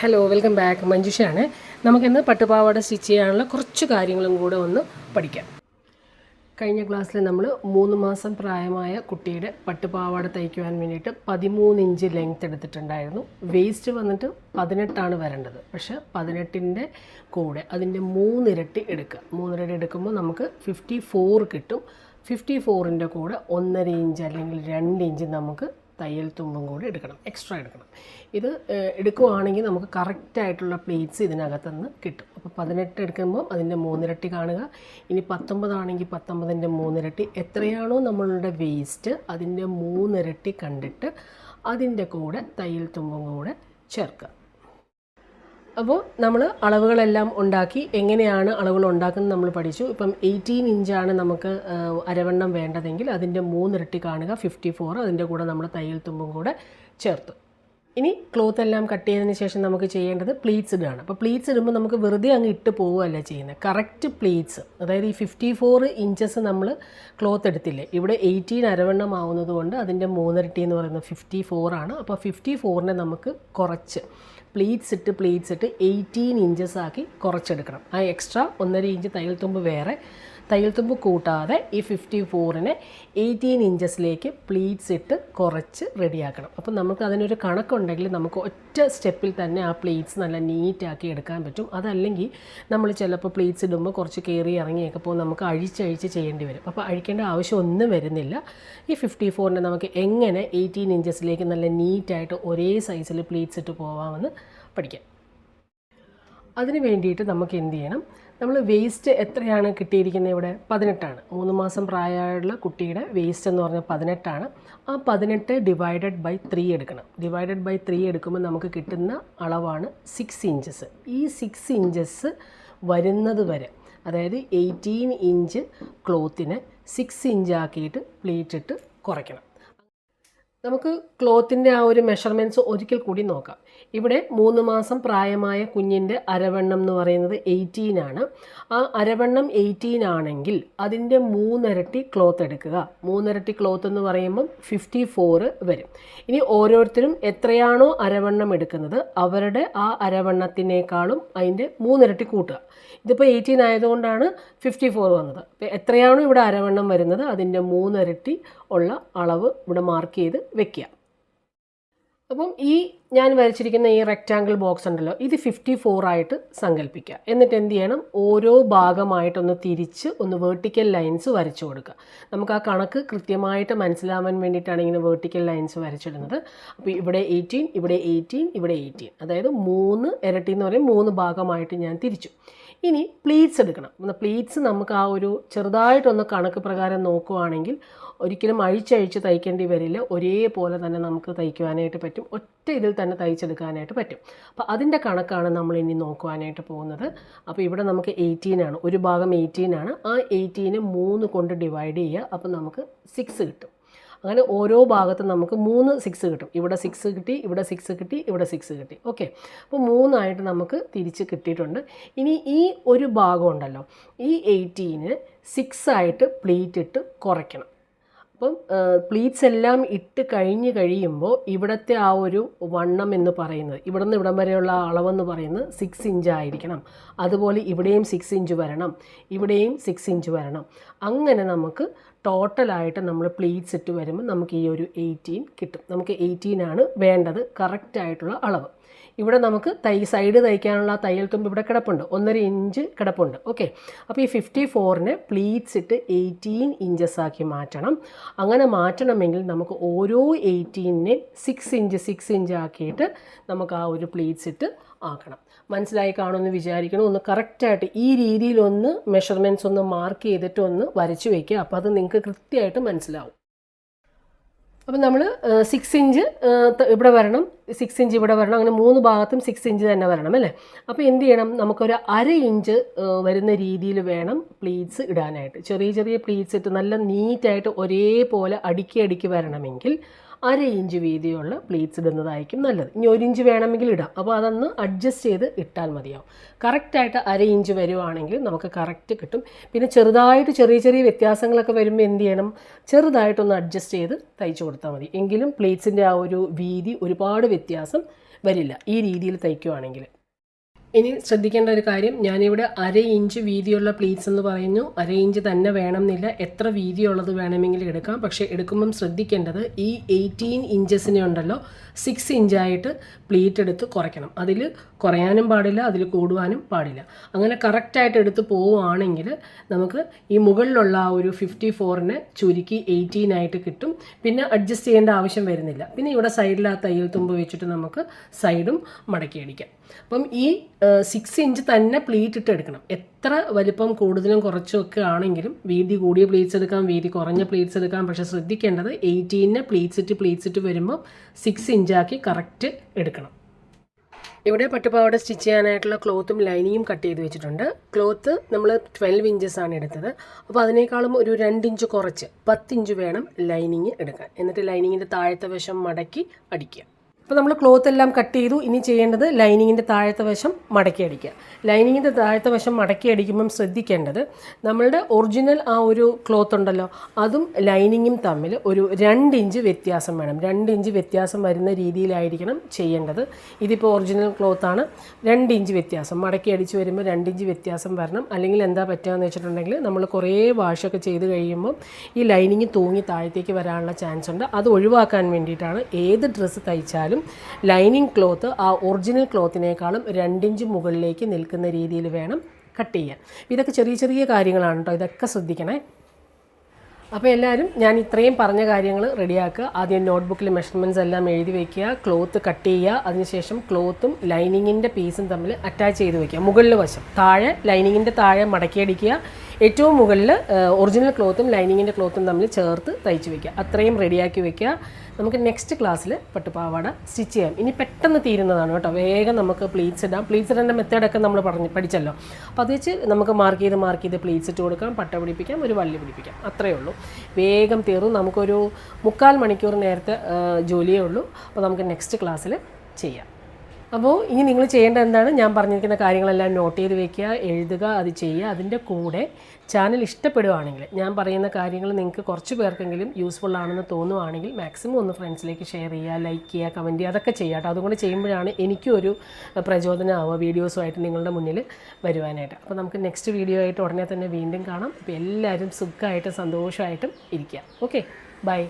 Hello welcome back മഞ്ജുഷയാണ്. നമുക്കിന്ന് പട്ടുപാവാട stitch ചെയ്യാനുള്ള കുറച്ച് കാര്യങ്ങളും കൂടെ ഒന്ന് പഠിക്കാം. കഴിഞ്ഞ ക്ലാസ്സിൽ നമ്മൾ മൂന്ന് മാസം പ്രായമായ കുട്ടിയുടെ പട്ടുപാവാട തയ്ക്കുവാൻ വേണ്ടിയിട്ട് പതിമൂന്ന് ഇഞ്ച് ലെങ്ത് എടുത്തിട്ടുണ്ടായിരുന്നു. വേസ്റ്റ് വന്നിട്ട് പതിനെട്ടാണ് വരേണ്ടത്. പക്ഷേ പതിനെട്ടിന്റെ കൂടെ അതിന്റെ മൂന്നിരട്ടി എടുക്കുക. മൂന്നിരട്ടി എടുക്കുമ്പോൾ നമുക്ക് ഫിഫ്റ്റി ഫോർ കിട്ടും. ഫിഫ്റ്റി ഫോറിന്റെ കൂടെ ഒന്നര ഇഞ്ച് അല്ലെങ്കിൽ രണ്ട് ഇഞ്ച് നമുക്ക് തയ്യൽ തുമ്പും കൂടി എടുക്കണം എക്സ്ട്രാ എടുക്കണം. ഇത് എടുക്കുവാണെങ്കിൽ നമുക്ക് കറക്റ്റായിട്ടുള്ള പ്ലേറ്റ്സ് ഇതിനകത്തുനിന്ന് കിട്ടും. അപ്പോൾ പതിനെട്ട് എടുക്കുമ്പോൾ അതിന്റെ മൂന്നിരട്ടി കാണുക. ഇനി പത്തൊമ്പതാണെങ്കിൽ പത്തൊമ്പതിന്റെ മൂന്നിരട്ടി. എത്രയാണോ നമ്മളുടെ വേസ്റ്റ് അതിന്റെ മൂന്നിരട്ടി കണ്ടിട്ട് അതിന്റെ കൂടെ തയ്യൽ തുമ്പും കൂടെ ചേർക്കുക. അപ്പോൾ നമ്മൾ അളവുകളെല്ലാം ഉണ്ടാക്കി എങ്ങനെയാണ് അളവുകൾ ഉണ്ടാക്കുന്നത് നമ്മൾ പഠിച്ചു. ഇപ്പം എയ്റ്റീൻ ഇഞ്ചാണ് നമുക്ക് അരവണ്ണം വേണ്ടതെങ്കിൽ അതിന്റെ മൂന്നിരട്ടി കാണുക ഫിഫ്റ്റി ഫോർ അതിന്റെ കൂടെ നമ്മൾ തയ്യൽ തുമ്പും കൂടെ ചേർത്തു. ഇനി ക്ലോത്ത് എല്ലാം കട്ട് ചെയ്തതിന് ശേഷം നമുക്ക് ചെയ്യേണ്ടത് പ്ലീറ്റ്സ് ഇടുകയാണ് അപ്പോൾ പ്ലീറ്റ്സ് ഇടുമ്പോൾ നമുക്ക് വെറുതെ അങ്ങ് ഇട്ട് പോവുകയല്ല ചെയ്യുന്നത്. Correct pleats. അതായത് ഈ ഫിഫ്റ്റി ഫോർ ഇഞ്ചസ് നമ്മൾ ക്ലോത്ത് എടുത്തില്ലേ? ഇവിടെ എയ്റ്റീൻ അരവണ്ണം ആവുന്നത് കൊണ്ട് അതിന്റെ മൂന്നിരട്ടി എന്ന് പറയുന്നത് ഫിഫ്റ്റി ആണ്. അപ്പോൾ ഫിഫ്റ്റി ഫോറിനെ നമുക്ക് കുറച്ച് പ്ലീറ്റ്സ് ഇട്ട് പ്ലീറ്റ്സ് ഇട്ട് എയ്റ്റീൻ ഇഞ്ചസ് ആക്കി കുറച്ചെടുക്കണം. ആ എക്സ്ട്രാ ഒന്നര ഇഞ്ച് തയ്യൽ തുമ്പ് വേറെ തയ്യൽ തുമ്പ് കൂട്ടാതെ ഈ ഫിഫ്റ്റി ഫോറിനെ എയ്റ്റീൻ ഇഞ്ചസിലേക്ക് പ്ലീറ്റ്സ് ഇട്ട് കുറച്ച് റെഡിയാക്കണം അപ്പം നമുക്ക് അതിനൊരു കണക്കുണ്ടെങ്കിൽ നമുക്ക് ഒറ്റ സ്റ്റെപ്പിൽ തന്നെ ആ പ്ലീറ്റ്സ് നല്ല നീറ്റാക്കി എടുക്കാൻ പറ്റും. അതല്ലെങ്കിൽ നമ്മൾ ചിലപ്പോൾ പ്ലീറ്റ്സ് ഇടുമ്പോൾ കുറച്ച് കയറി ഇറങ്ങിയൊക്കെ പോകും. നമുക്ക് അഴിച്ചഴിച്ച് ചെയ്യേണ്ടി വരും. അപ്പോൾ അഴിക്കേണ്ട ആവശ്യം ഒന്നും വരുന്നില്ല. ഈ ഫിഫ്റ്റി ഫോറിനെ നമുക്ക് എങ്ങനെ എയ്റ്റീൻ ഇഞ്ചസിലേക്ക് നല്ല നീറ്റായിട്ട് ഒരേ സൈസിൽ പ്ലീറ്റ്സ് ഇട്ട് പോവാമെന്ന് പഠിക്കാം. അതിന് വേണ്ടിയിട്ട് നമുക്ക് എന്ത് ചെയ്യണം? നമ്മൾ വേസ്റ്റ് എത്രയാണ് കിട്ടിയിരിക്കുന്നത് ഇവിടെ? പതിനെട്ടാണ്. മൂന്ന് മാസം പ്രായമുള്ള കുട്ടിയുടെ വേസ്റ്റ് എന്ന് പറഞ്ഞാൽ പതിനെട്ടാണ്. ആ പതിനെട്ട് ഡിവൈഡഡ് ബൈ ത്രീ എടുക്കണം. ഡിവൈഡഡ് ബൈ ത്രീ എടുക്കുമ്പോൾ നമുക്ക് കിട്ടുന്ന അളവാണ് സിക്സ് ഇഞ്ചസ് ഈ സിക്സ് ഇഞ്ചസ് വരുന്നത് വരെ അതായത് എയ്റ്റീൻ ഇഞ്ച് ക്ലോത്തിനെ സിക്സ് ഇഞ്ചാക്കിയിട്ട് ആക്കിയിട്ട് പ്ലീറ്റ് കുറയ്ക്കണം. നമുക്ക് ക്ലോത്തിന്റെ ആ ഒരു മെഷർമെന്റ്സ് ഒരിക്കൽ കൂടി നോക്കാം. ഇവിടെ മൂന്ന് മാസം പ്രായമായ കുഞ്ഞിന്റെ അരവണ്ണം എന്ന് പറയുന്നത് എയ്റ്റീൻ ആണ്. ആ അരവണ്ണം എയ്റ്റീൻ ആണെങ്കിൽ അതിന്റെ മൂന്നിരട്ടി ക്ലോത്ത് എടുക്കുക. മൂന്നിരട്ടി ക്ലോത്ത് എന്ന് പറയുമ്പം ഫിഫ്റ്റി ഫോറ് വരും. ഇനി ഓരോരുത്തരും എത്രയാണോ അരവണ്ണം എടുക്കുന്നത് അവരുടെ ആ അരവണ്ണത്തിനേക്കാളും അതിന്റെ മൂന്നിരട്ടി കൂട്ടുക. ഇതിപ്പോൾ എയ്റ്റീൻ ആയതുകൊണ്ടാണ് ഫിഫ്റ്റി ഫോർ വന്നത്. അപ്പോൾ എത്രയാണോ ഇവിടെ അരവണ്ണം വരുന്നത് അതിന്റെ മൂന്നിരട്ടി ഉള്ള അളവ് ഇവിടെ മാർക്ക് ചെയ്ത് വെക്കുക. അപ്പം ഈ ഞാൻ വരച്ചിരിക്കുന്ന ഈ റെക്റ്റാങ്കിൾ ബോക്സ് ഉണ്ടല്ലോ ഇത് ഫിഫ്റ്റി ആയിട്ട് സങ്കല്പിക്കുക എന്നിട്ട് എന്ത് ചെയ്യണം? ഓരോ ഭാഗമായിട്ടൊന്ന് തിരിച്ച് ഒന്ന് വേർട്ടിക്കൽ ലൈൻസ് വരച്ചു കൊടുക്കുക. നമുക്ക് ആ കണക്ക് കൃത്യമായിട്ട് മനസ്സിലാവാൻ വേണ്ടിയിട്ടാണ് ഇങ്ങനെ വേർട്ടിക്കൽ ലൈൻസ് വരച്ചിടുന്നത്. അപ്പോൾ ഇവിടെ എയ്റ്റീൻ ഇവിടെ എയ്റ്റീൻ ഇവിടെ എയ്റ്റീൻ അതായത് മൂന്ന് ഇരട്ടി എന്ന് പറയും മൂന്ന് ഭാഗമായിട്ട് ഞാൻ തിരിച്ചു. ഇനി പ്ലീറ്റ്സ് എടുക്കണം. പ്ലീറ്റ്സ് നമുക്ക് ആ ഒരു ചെറുതായിട്ടൊന്ന് കണക്ക് പ്രകാരം നോക്കുവാണെങ്കിൽ ഒരിക്കലും അഴിച്ചഴിച്ച് തയ്ക്കേണ്ടി വരില്ല. ഒരേപോലെ തന്നെ നമുക്ക് തയ്ക്കുവാനായിട്ട് പറ്റും. ഒറ്റ ഇതിൽ തന്നെ തയ്ച്ചെടുക്കാനായിട്ട് പറ്റും. അപ്പോൾ അതിന്റെ കണക്കാണ് നമ്മൾ ഇനി നോക്കുവാനായിട്ട് പോകുന്നത്. അപ്പോൾ ഇവിടെ നമുക്ക് എയ്റ്റീൻ ആണ്. ഒരു ഭാഗം എയ്റ്റീൻ ആണ്. ആ എയ്റ്റീനെ മൂന്ന് കൊണ്ട് ഡിവൈഡ് ചെയ്യുക. അപ്പോൾ നമുക്ക് സിക്സ് കിട്ടും. അങ്ങനെ ഓരോ ഭാഗത്തും നമുക്ക് മൂന്ന് സിക്സ് കിട്ടും. ഇവിടെ സിക്സ് കിട്ടി ഇവിടെ സിക്സ് കിട്ടി ഇവിടെ സിക്സ് കിട്ടി. ഓക്കെ അപ്പോൾ മൂന്നായിട്ട് നമുക്ക് തിരിച്ച് കിട്ടിയിട്ടുണ്ട്. ഇനി ഈ ഒരു ഭാഗം ഉണ്ടല്ലോ. ഈ എയ്റ്റീന് സിക്സ് ആയിട്ട് പ്ലീറ്റ് ഇട്ട് കുറയ്ക്കണം. അപ്പം പ്ലീറ്റ്സ് എല്ലാം ഇട്ട് കഴിഞ്ഞ് കഴിയുമ്പോൾ ഇവിടുത്തെ ആ ഒരു വണ്ണം എന്ന് പറയുന്നത് ഇവിടെ നിന്ന് ഇവിടം വരെയുള്ള അളവെന്ന് പറയുന്നത് സിക്സ് ഇഞ്ച് ആയിരിക്കണം. അതുപോലെ ഇവിടെയും സിക്സ് ഇഞ്ച് വരണം ഇവിടെയും സിക്സ് ഇഞ്ച് വരണം. അങ്ങനെ നമുക്ക് ടോട്ടലായിട്ട് നമ്മൾ പ്ലീറ്റ്സ് ഇട്ട് വരുമ്പോൾ നമുക്ക് ഈ ഒരു എയ്റ്റീൻ കിട്ടും. നമുക്ക് എയ്റ്റീൻ ആണ് വേണ്ടത് കറക്റ്റായിട്ടുള്ള അളവ്. ഇവിടെ നമുക്ക് തൈ സൈഡ് തയ്ക്കാനുള്ള തയ്യൽ തുമ്പ് ഇവിടെ കിടപ്പുണ്ട്. ഒന്നര ഇഞ്ച് കിടപ്പുണ്ട്. ഓക്കെ അപ്പോൾ ഈ ഫിഫ്റ്റി ഫോറിന് പ്ലീറ്റ്സ് ഇട്ട് എയ്റ്റീൻ ഇഞ്ചസ് ആക്കി മാറ്റണം. അങ്ങനെ മാറ്റണമെങ്കിൽ നമുക്ക് ഓരോ എയ്റ്റീനെ സിക്സ് ഇഞ്ച് സിക്സ് ഇഞ്ച് ആക്കിയിട്ട് നമുക്ക് ആ ഒരു പ്ലീറ്റ്സ് ഇട്ട് ആക്കണം. മനസ്സിലായി കാണുമെന്ന് വിചാരിക്കണം ഒന്ന് കറക്റ്റായിട്ട് ഈ രീതിയിലൊന്ന് മെഷർമെന്റ്സ് ഒന്ന് മാർക്ക് ചെയ്തിട്ട് ഒന്ന് വരച്ച് വയ്ക്കുക അപ്പോൾ അത് നിങ്ങൾക്ക് കൃത്യമായിട്ട് മനസ്സിലാവും. അപ്പം നമ്മൾ സിക്സ് ഇഞ്ച് ഇവിടെ വരണം. സിക്സ് ഇഞ്ച് ഇവിടെ വരണം. അങ്ങനെ മൂന്ന് ഭാഗത്തും സിക്സ് ഇഞ്ച് തന്നെ വരണം അല്ലേ? അപ്പോൾ എന്ത് ചെയ്യണം? നമുക്കൊരു അര ഇഞ്ച് വരുന്ന രീതിയിൽ വേണം പ്ലീറ്റ്സ് ഇടാനായിട്ട്. ചെറിയ ചെറിയ പ്ലീറ്റ്സ് ഇട്ട് നല്ല നീറ്റായിട്ട് ഒരേപോലെ അടുക്കി അടുക്കി വരണമെങ്കിൽ അര ഇഞ്ച് വീതിയുള്ള പ്ലീറ്റ്സ് ഇടുന്നതായിരിക്കും നല്ലത്. ഇനി ഒരു ഇഞ്ച് വേണമെങ്കിൽ ഇടാം. അപ്പോൾ അതൊന്ന് അഡ്ജസ്റ്റ് ചെയ്ത് ഇട്ടാൽ മതിയാവും. കറക്റ്റായിട്ട് അര ഇഞ്ച് വരുവാണെങ്കിൽ നമുക്ക് കറക്റ്റ് കിട്ടും. പിന്നെ ചെറുതായിട്ട് ചെറിയ ചെറിയ വ്യത്യാസങ്ങളൊക്കെ വരുമ്പോൾ എന്ത് ചെയ്യണം? ചെറുതായിട്ടൊന്ന് അഡ്ജസ്റ്റ് ചെയ്ത് തയ്ച്ചു കൊടുത്താൽ മതി. എങ്കിലും പ്ലേറ്റ്സിന്റെ ആ ഒരു വീതി ഒരുപാട് വ്യത്യാസം വരില്ല. ഈ രീതിയിൽ തയ്ക്കുവാണെങ്കിൽ. ഇനി ശ്രദ്ധിക്കേണ്ട ഒരു കാര്യം ഞാനിവിടെ അര ഇഞ്ച് വീതിയുള്ള പ്ലീറ്റ്സ് എന്ന് പറയുന്നു. അര ഇഞ്ച് തന്നെ വേണമെന്നില്ല. എത്ര വീതിയുള്ളത് വേണമെങ്കിൽ എടുക്കാം. പക്ഷേ എടുക്കുമ്പം ശ്രദ്ധിക്കേണ്ടത് ഈ എയ്റ്റീൻ ഇഞ്ചസിനെ ഉണ്ടല്ലോ സിക്സ് ഇഞ്ചായിട്ട് പ്ലീറ്റ് എടുത്ത് കുറയ്ക്കണം. അതിൽ കുറയാനും പാടില്ല അതിൽ കൂടുവാനും പാടില്ല. അങ്ങനെ കറക്റ്റായിട്ട് എടുത്ത് പോവുകയാണെങ്കിൽ നമുക്ക് ഈ മുകളിലുള്ള ആ ഒരു ഫിഫ്റ്റി ഫോറിനെ ചുരുക്കി എയ്റ്റീൻ ആയിട്ട് കിട്ടും. പിന്നെ അഡ്ജസ്റ്റ് ചെയ്യേണ്ട ആവശ്യം വരുന്നില്ല. പിന്നെ ഇവിടെ സൈഡിൽ ആ തയ്യൽ തുമ്പ് വെച്ചിട്ട് നമുക്ക് സൈഡും മടക്കി അടിക്കാം. അപ്പം ഈ സിക്സ് ഇഞ്ച് തന്നെ പ്ലീറ്റ് ഇട്ട് എടുക്കണം. എത്ര വലിപ്പം കൂടുതലും കുറച്ചും ഒക്കെ ആണെങ്കിലും വീതി കൂടിയ പ്ലീറ്റ്സ് എടുക്കാം വീതി കുറഞ്ഞ പ്ലീറ്റ്സ് എടുക്കാം. പക്ഷേ ശ്രദ്ധിക്കേണ്ടത് എയ്റ്റീനെ പ്ലീറ്റ്സ് ഇട്ട് പ്ലീറ്റ്സ് ഇട്ട് വരുമ്പോൾ സിക്സ് ഇഞ്ചാക്കി കറക്റ്റ് എടുക്കണം. ഇവിടെ പട്ടുപാവാട സ്റ്റിച്ച് ചെയ്യാനായിട്ടുള്ള ക്ലോത്തും ലൈനിങ്ങും കട്ട് ചെയ്ത് വെച്ചിട്ടുണ്ട്. ക്ലോത്ത് നമ്മൾ ട്വൽവ് ഇഞ്ചസ് ആണ് എടുത്തത്. അപ്പോൾ അതിനേക്കാളും ഒരു രണ്ട് ഇഞ്ച് കുറച്ച് പത്തിഞ്ച് വേണം ലൈനിങ് എടുക്കാൻ. എന്നിട്ട് ലൈനിങ്ങിന്റെ താഴത്തെ വശം മടക്കി അടിക്കുക. അപ്പോൾ നമ്മൾ ക്ലോത്ത് എല്ലാം കട്ട് ചെയ്തു. ഇനി ചെയ്യേണ്ടത് ലൈനിങ്ങിന്റെ താഴത്തെ വശം മടക്കി അടിക്കുക. ലൈനിങ്ങിന്റെ താഴത്തെ വശം മടക്കി അടിക്കുമ്പം ശ്രദ്ധിക്കേണ്ടത് നമ്മളുടെ ഒറിജിനൽ ആ ഒരു ക്ലോത്ത് ഉണ്ടല്ലോ അതും ലൈനിങ്ങും തമ്മിൽ ഒരു രണ്ട് ഇഞ്ച് വ്യത്യാസം വേണം. രണ്ട് ഇഞ്ച് വ്യത്യാസം വരുന്ന രീതിയിലായിരിക്കണം ചെയ്യേണ്ടത്. ഇതിപ്പോൾ ഒറിജിനൽ ക്ലോത്താണ് രണ്ട് ഇഞ്ച് വ്യത്യാസം. മടക്കി അടിച്ച് വരുമ്പോൾ രണ്ട് ഇഞ്ച് വ്യത്യാസം വരണം. അല്ലെങ്കിൽ എന്താ പറ്റുകയെന്ന് വെച്ചിട്ടുണ്ടെങ്കിൽ നമ്മൾ കുറേ വാഷൊക്കെ ചെയ്ത് കഴിയുമ്പോൾ ഈ ലൈനിങ് തൂങ്ങി താഴത്തേക്ക് വരാനുള്ള ചാൻസ് ഉണ്ട്. അത് ഒഴിവാക്കാൻ വേണ്ടിയിട്ടാണ് ഏത് ഡ്രസ്സ് തയ്ച്ചാലും ലൈനിങ് ക്ലോത്ത് ആ ഒറിജിനൽ ക്ലോത്തിനേക്കാളും രണ്ടിഞ്ച് മുകളിലേക്ക് നിൽക്കുന്ന രീതിയിൽ വേണം കട്ട് ചെയ്യാൻ. ഇതൊക്കെ ചെറിയ ചെറിയ കാര്യങ്ങളാണ് കേട്ടോ ഇതൊക്കെ ശ്രദ്ധിക്കണേ. അപ്പോൾ എല്ലാവരും ഞാൻ ഇത്രയും പറഞ്ഞ കാര്യങ്ങൾ റെഡിയാക്കുക. ആദ്യം നോട്ട്ബുക്കിൽ മെഷർമെന്റ്സ് എല്ലാം എഴുതി വയ്ക്കുക ക്ലോത്ത് കട്ട് ചെയ്യുക. അതിനുശേഷം ക്ലോത്തും ലൈനിങ്ങിന്റെ പീസും തമ്മിൽ അറ്റാച്ച് ചെയ്ത് വയ്ക്കുക മുകളിൽ വശം. താഴെ ലൈനിങ്ങിന്റെ താഴെ മടക്കിയടിക്കുക ഏറ്റവും മുകളിൽ ഒറിജിനൽ ക്ലോത്തും ലൈനിങ്ങിന്റെ ക്ലോത്തും തമ്മിൽ ചേർത്ത് തയ്ച്ച് വെക്കുക. അത്രയും റെഡിയാക്കി വെക്കുക. നമുക്ക് നെക്സ്റ്റ് ക്ലാസ്സിൽ പട്ടുപാവാട സ്റ്റിച്ച് ചെയ്യാം. ഇനി പെട്ടെന്ന് തീരുന്നതാണ് കേട്ടോ. വേഗം നമുക്ക് പ്ലീറ്റ്സ് ഇടാം. പ്ലീറ്റ്സ് ഇടേണ്ട മെത്തേഡൊക്കെ നമ്മൾ പറഞ്ഞ് പഠിച്ചല്ലോ. അപ്പോൾ അത് വെച്ച് നമുക്ക് മാർക്ക് ചെയ്ത് മാർക്ക് ചെയ്ത് പ്ലീറ്റ്സ് ഇട്ട് കൊടുക്കാം. പട്ട പിടിപ്പിക്കാം ഒരു വള്ളി പിടിപ്പിക്കാം. അത്രയേ ഉള്ളൂ. വേഗം തീർന്നു. നമുക്കൊരു മുക്കാൽ മണിക്കൂർ നേരത്തെ ജോലിയേ ഉള്ളൂ. അപ്പോൾ നമുക്ക് നെക്സ്റ്റ് ക്ലാസ്സിൽ ചെയ്യാം. അപ്പോൾ ഇനി നിങ്ങൾ ചെയ്യേണ്ട എന്താണ്? ഞാൻ പറഞ്ഞിരിക്കുന്ന കാര്യങ്ങളെല്ലാം നോട്ട് ചെയ്ത് വെക്കുക എഴുതുക അത് ചെയ്യുക. അതിന്റെ കൂടെ ചാനൽ ഇഷ്ടപ്പെടുകയാണെങ്കിൽ ഞാൻ പറയുന്ന കാര്യങ്ങൾ നിങ്ങൾക്ക് കുറച്ച് പേർക്കെങ്കിലും യൂസ്ഫുൾ ആണെന്ന് തോന്നുവാണെങ്കിൽ മാക്സിമം ഒന്ന് ഫ്രണ്ട്സിലേക്ക് ഷെയർ ചെയ്യുക ലൈക്ക് ചെയ്യുക കമന്റ് ചെയ്യുക അതൊക്കെ ചെയ്യുക കേട്ടോ. അതുകൊണ്ട് ചെയ്യുമ്പോഴാണ് എനിക്കും ഒരു പ്രചോദനമാവുക വീഡിയോസുമായിട്ട് നിങ്ങളുടെ മുന്നിൽ വരുവാനായിട്ട്. അപ്പോൾ നമുക്ക് നെക്സ്റ്റ് വീഡിയോ ആയിട്ട് ഉടനെ തന്നെ വീണ്ടും കാണാം. അപ്പോൾ എല്ലാവരും സുഖമായിട്ടും സന്തോഷമായിട്ടും ഇരിക്കുക. Okay bye